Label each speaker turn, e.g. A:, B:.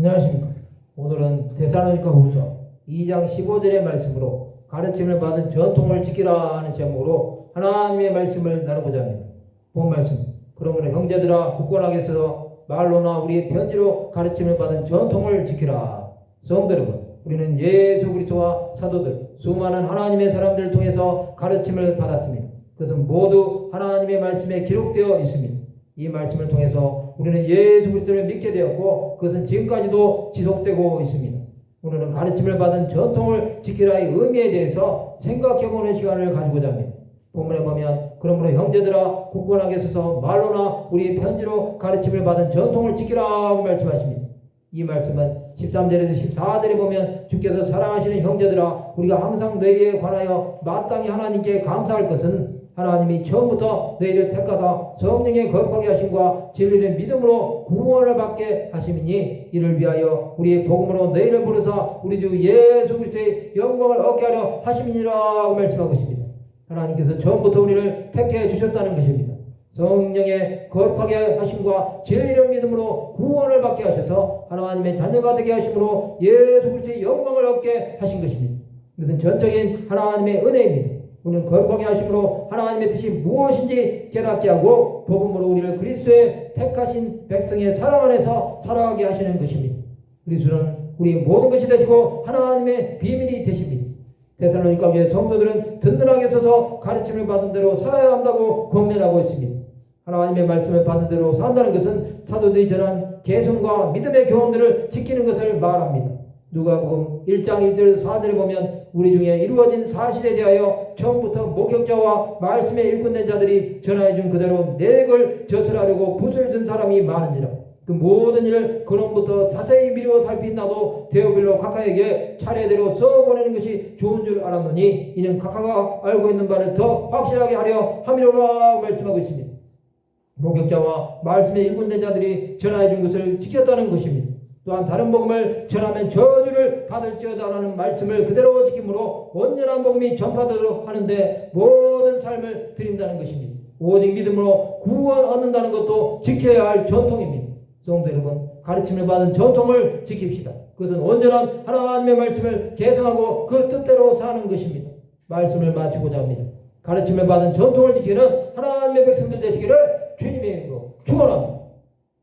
A: 안녕하십니까. 오늘은 데살로니가 후서 2장 15절의 말씀으로 가르침을 받은 전통을 지키라 하는 제목으로 하나님의 말씀을 나누고자 합니다. 본 말씀. 그러므로 형제들아 굳건하게 서서 말로나 우리의 편지로 가르침을 받은 전통을 지키라. 성도 여러분, 우리는 예수 그리스도와 사도들, 수많은 하나님의 사람들을 통해서 가르침을 받았습니다. 그것은 모두 하나님의 말씀에 기록되어 있습니다. 이 말씀을 통해서 우리는 예수 그리스도를 믿게 되었고 그것은 지금까지도 지속되고 있습니다. 오늘은 가르침을 받은 전통을 지키라의 의미에 대해서 생각해보는 시간을 가지고자 합니다. 본문에 보면 그러므로 형제들아 굳건하게 서서 말로나 우리 편지로 가르침을 받은 전통을 지키라고 말씀하십니다. 이 말씀은 13절에서 14절에 보면 주께서 사랑하시는 형제들아 우리가 항상 너희에 관하여 마땅히 하나님께 감사할 것은 하나님이 처음부터 너희를 택하사 성령의 거룩하게 하심과 진리의 믿음으로 구원을 받게 하심이니 이를 위하여 우리의 복음으로 너희를 부르사 우리 주 예수 그리스도의 영광을 얻게 하려 하심이니라고 말씀하고 있습니다. 하나님께서 처음부터 우리를 택해 주셨다는 것입니다. 성령의 거룩하게 하심과 진리의 믿음으로 구원을 받게 하셔서 하나님의 자녀가 되게 하심으로 예수 그리스도의 영광을 얻게 하신 것입니다. 이것은 전적인 하나님의 은혜입니다. 우리는 거룩하게 하심으로 하나님의 뜻이 무엇인지 깨닫게 하고 복음으로 우리를 그리스도의 택하신 백성의 사랑 안에서 살아가게 하시는 것입니다. 그리스도는 우리 모든 것이 되시고 하나님의 비밀이 되십니다. 데살로니가 교회 성도들은 든든하게 서서 가르침을 받은 대로 살아야 한다고 권면하고 있습니다. 하나님의 말씀을 받은 대로 산다는 것은 사도들이 전한 개성과 믿음의 교훈들을 지키는 것을 말합니다. 누가복음 1장 1절에서 4절에 보면 우리 중에 이루어진 사실에 대하여 처음부터 목격자와 말씀에 일꾼된 자들이 전하여 준 그대로 내걸 젖을하려고 붓을 든 사람이 많은지라 그 모든 일을 근원부터 자세히 미루어 살핀 나도 대오별로 각하에게 차례대로 써보내는 것이 좋은 줄 알았노니 이는 각하가 알고 있는 바를 더 확실하게 하려 함이로라 말씀하고 있습니다. 목격자와 말씀에 일꾼된 자들이 전하여 준 것을 지켰다는 것입니다. 또한 다른 복음을 전하면 저주를 받을지어다라는 말씀을 그대로 지킴으로 온전한 복음이 전파되도록 하는데 모든 삶을 드린다는 것입니다. 오직 믿음으로 구원 얻는다는 것도 지켜야 할 전통입니다. 성도 여러분, 가르침을 받은 전통을 지킵시다. 그것은 온전한 하나님의 말씀을 계승하고 그 뜻대로 사는 것입니다. 말씀을 마치고자 합니다. 가르침을 받은 전통을 지키는 하나님의 백성들 되시기를 주님의 이름으로 축원합니다.